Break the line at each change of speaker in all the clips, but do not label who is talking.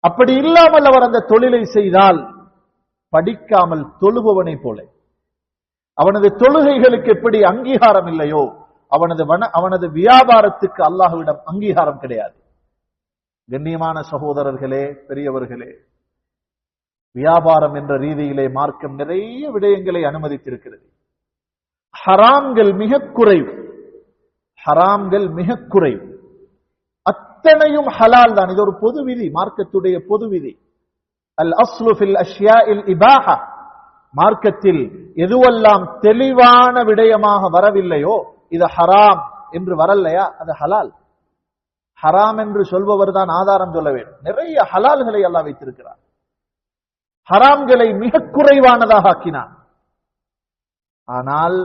அப்படி இல்லாமல் அவர் அந்த தொழிலை செய்தால் படிக்காமல் தொழுபவனை போல. அவனது தொழுகைகளுக்கு எப்படி அங்கீகாரம் இல்லையோ அவனது வன அவனது வியாபாரத்துக்கு அல்லாஹுவிடம் அங்கீகாரம் கிடையாது. கண்ணியமான சகோதரர்களே பெரியவர்களே வியாபாரம் என்ற ரீதியிலே மார்க்கம் நிறைய விடயங்களை அனுமதித்திருக்கிறது. ஹராம்கள் மிக குறைவு. ஹராம்கள் மிக குறைவு. அத்தனையும் ஹலால் தான். இது ஒரு பொது விதி மார்க்கத்துடைய பொது விதி. அல் அஸ்லுஃபில் அஷ்யா இல் இபாஹா. மார்க்கத்தில் எதுவெல்லாம் தெளிவான விடயமாக வரவில்லையோ இது ஹராம் என்று வரலையா? அது ஹலால். ஹராம் என்று சொல்பவர் தான் ஆதாரம் சொல்ல வேண்டும். நிறைய ஹலால்களை எல்லாம் வைத்திருக்கிறார் ஹராம்களை மிக குறைவானதாக ஆக்கினான். ஆனால்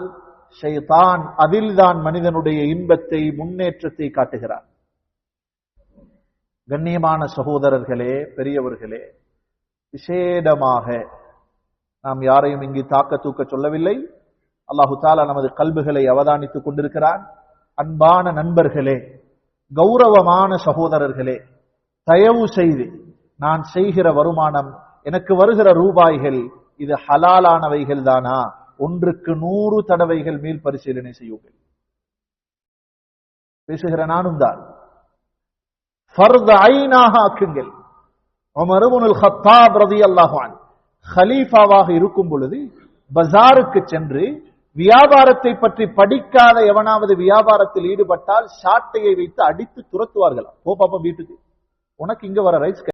ஷைதான் அதில்தான் மனிதனுடைய இன்பத்தை முன்னேற்றத்தை காட்டுகிறார். கண்ணியமான சகோதரர்களே பெரியவர்களே விசேடமாக நாம் யாரையும் இங்கு தாக்க தூக்க சொல்லவில்லை. அல்லாஹு தாலா நமது கல்புகளை அவதானித்துக் கொண்டிருக்கிறான். அன்பான நண்பர்களே கௌரவமான சகோதரர்களே தயவு செய்து நான் செய்கிற வருமானம் எனக்கு வருகிற ரூபாய்கள் இது ஹலாலானவைகள் தானா ஒன்றுக்கு நூறு தடவைகள் மேல் பரிசீலனை செய்யுங்கள். பேசுகிற நானும் தான். ஆக்குங்கள் உமர் இப்னுல் கத்தாப் ரலியல்லாஹு அன்ஹு ஹலீஃபாவாக இருக்கும் பொழுது பஜாருக்கு சென்று வியாபாரத்தை பற்றி படிக்காத எவனாவது வியாபாரத்தில் ஈடுபட்டால் சாட்டையை வைத்து அடித்து துரத்துவார்களாம். போ பாப்பா வீட்டுக்கு. உனக்கு இங்க வர ரைஸ்